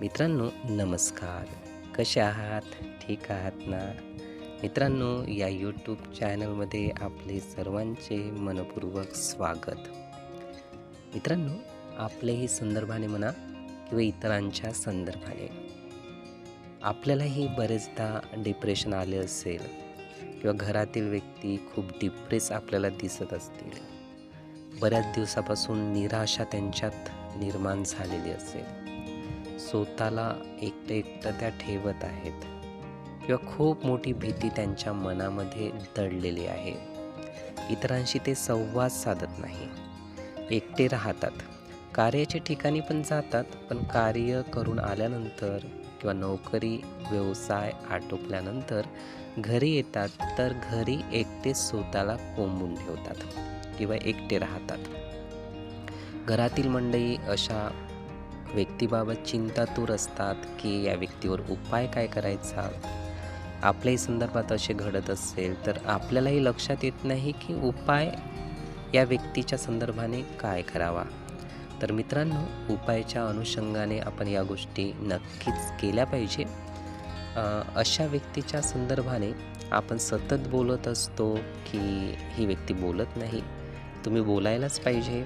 मित्रांनो नमस्कार. कसे आहात? ठीक आहात ना? मित्रांनो या यूट्यूब चॅनलमध्ये आपले सर्वांचे मनपूर्वक स्वागत. मित्रांनो आपल्याही संदर्भाने म्हणा किंवा इतरांच्या संदर्भाने. आपल्यालाही बरेचदा डिप्रेशन आले असेल किंवा घरातील व्यक्ती खूप डिप्रेस आपल्याला दिसत असतील. बऱ्याच दिवसापासून निराशा त्यांच्यात निर्माण झालेली असेल. स्वतःला एकटं एकटं त्या ठेवत आहेत. किंवा खूप मोठी भीती त्यांच्या मनामध्ये दडलेली आहे. इतरांशी ते संवाद साधत नाही. एकटे राहतात. कार्याच्या ठिकाणी पण जातात पण कार्य करून आल्यानंतर किंवा नोकरी व्यवसाय आटोपल्यानंतर घरी येतात तर घरी एकटे स्वतःला कोंबून ठेवतात किंवा एकटे राहतात. घरातील मंडळी अशा व्यक्तीबाबत चिंतातूर असतात की या व्यक्तीवर उपाय काय करायचा? आपल्याही संदर्भात असे घडत असेल तर आपल्यालाही लक्षात येत नाही की उपाय या व्यक्तीच्या संदर्भाने काय करावा. तर मित्रांनो उपायाच्या अनुषंगाने आपण या गोष्टी नक्कीच केल्या पाहिजे. अशा व्यक्तीच्या संदर्भाने आपण सतत बोलत असतो की ही व्यक्ती बोलत नाही. तुम्ही बोलायलाच पाहिजे.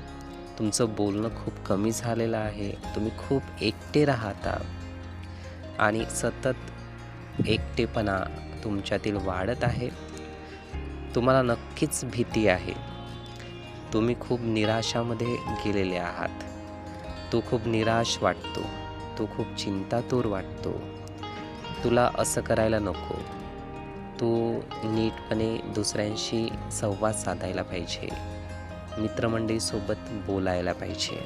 तुमचं बोलणं खूप कमी झालेलं आहे. तुम्ही खूप एकटे राहता. आणि सतत एकटेपणा तुमच्यातील वाढत आहे. तुम्हाला नक्कीच भीती आहे. तुम्ही खूप निराशामध्ये गेलेले आहात. तो खूप निराश वाटतो. तो खूप चिंतातूर वाटतो. तुला असं करायला नको. तू नीटपणे दुसऱ्यांशी संवाद साधायला पाहिजे. मित्रमंडळीसोबत बोलायला पाहिजे.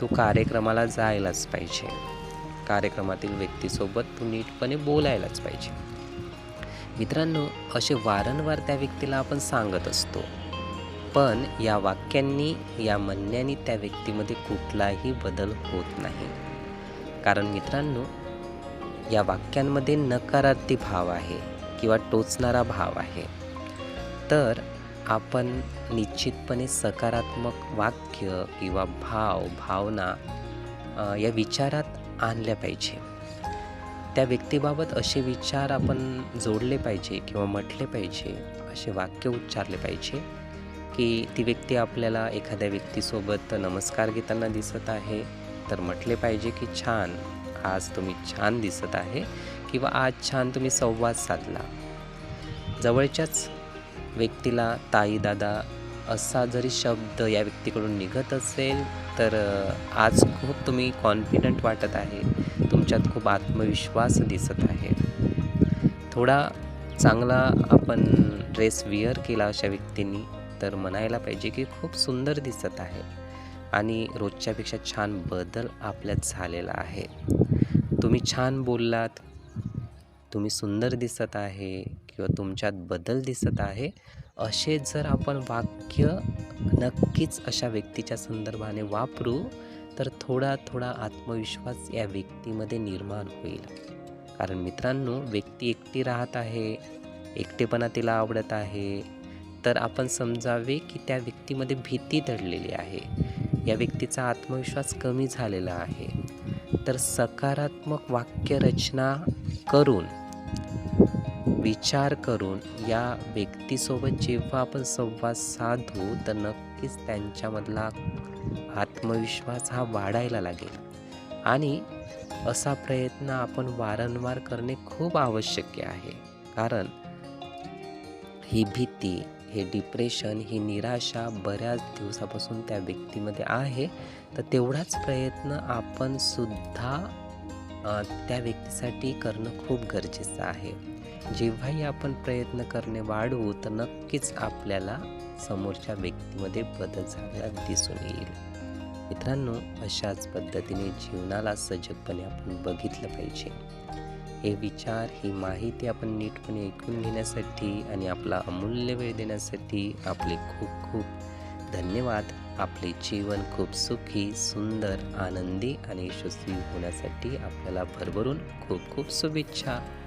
तू कार्यक्रमाला जायलाच पाहिजे. कार्यक्रमातील व्यक्तीसोबत तू नीटपणे बोलायलाच पाहिजे. मित्रांनो असे वारंवार त्या व्यक्तीला आपण सांगत असतो. पण या वाक्यांनी या म्हणण्यानी त्या व्यक्तीमध्ये कुठलाही बदल होत नाही. कारण मित्रांनो या वाक्यांमध्ये नकारार्थी भाव आहे किंवा टोचणारा भाव आहे. तर आपण निश्चितपणे सकारात्मक वाक्य किंवा भाव भावना या विचारात आणल्या पाहिजे. त्या व्यक्तीबाबत असे विचार आपण जोडले पाहिजे किंवा म्हटले पाहिजे असे वाक्य उच्चारले पाहिजे की ती व्यक्ती आपल्याला एखाद्या व्यक्तीसोबत नमस्कार घेताना दिसत आहे तर म्हटले पाहिजे की छान आज तुम्ही छान दिसत आहे किंवा आज छान तुम्ही संवाद साधला. जवळच्याच व्यक्तीला ताई दादा असा जरी शब्द या व्यक्तीकडून निघत असेल तर आज खूप तुम्ही कॉन्फिडंट वाटत आहे. तुमच्यात खूप आत्मविश्वास दिसत आहे. थोडा चांगला आपण ड्रेस विअर केला अशा व्यक्तींनी तर म्हणायला पाहिजे की खूप सुंदर दिसत आहे. आणि रोजच्यापेक्षा छान बदल आपल्यात झालेला आहे. तुम्ही छान बोललात तुम्ही सुंदर दिसत आहे किंवा तुमच्यात बदल दिसत आहे असे जर आपण वाक्य नक्कीच अशा व्यक्तीच्या संदर्भाने वापरू तर थोडा थोडा आत्मविश्वास या व्यक्तीमध्ये निर्माण होईल. कारण मित्रांनो व्यक्ती एकटी राहत आहे एकटेपणा तिला आवडत आहे तर आपण समजावे की त्या व्यक्तीमध्ये भीती दडलेली आहे. या व्यक्तीचा आत्मविश्वास कमी झालेला आहे. तर सकारात्मक वाक्यरचना करून विचार करून या व्यक्तीसोबत जेव्हा आपण संवाद साधू तर नक्कीच त्यांच्यामधला आत्मविश्वास हा वाढायला लागेल. आणि असा प्रयत्न आपण वारंवार करणे खूप आवश्यक आहे. कारण ही भीती हे डिप्रेशन ही निराशा बऱ्याच दिवसापासून त्या व्यक्तीमध्ये आहे. तर तेवढाच प्रयत्न आपण सुद्धा त्या व्यक्तीसाठी करणं खूप गरजेचं आहे. जेव्हाही आपण प्रयत्न करणे वाढवू तर नक्कीच आपल्याला समोरच्या व्यक्तीमध्ये बदल झालेला दिसून येईल. मित्रांनो अशाच पद्धतीने जीवनाला सजगपणे आपण बघितलं पाहिजे. हे विचार ही माहिती आपण नीटपणे ऐकून घेण्यासाठी आणि आपला अमूल्य वेळ देण्यासाठी आपले खूप खूप धन्यवाद. आपले जीवन खूप सुखी सुंदर आनंदी आणि यशस्वी होण्यासाठी आपल्याला भरभरून खूप खूप शुभेच्छा.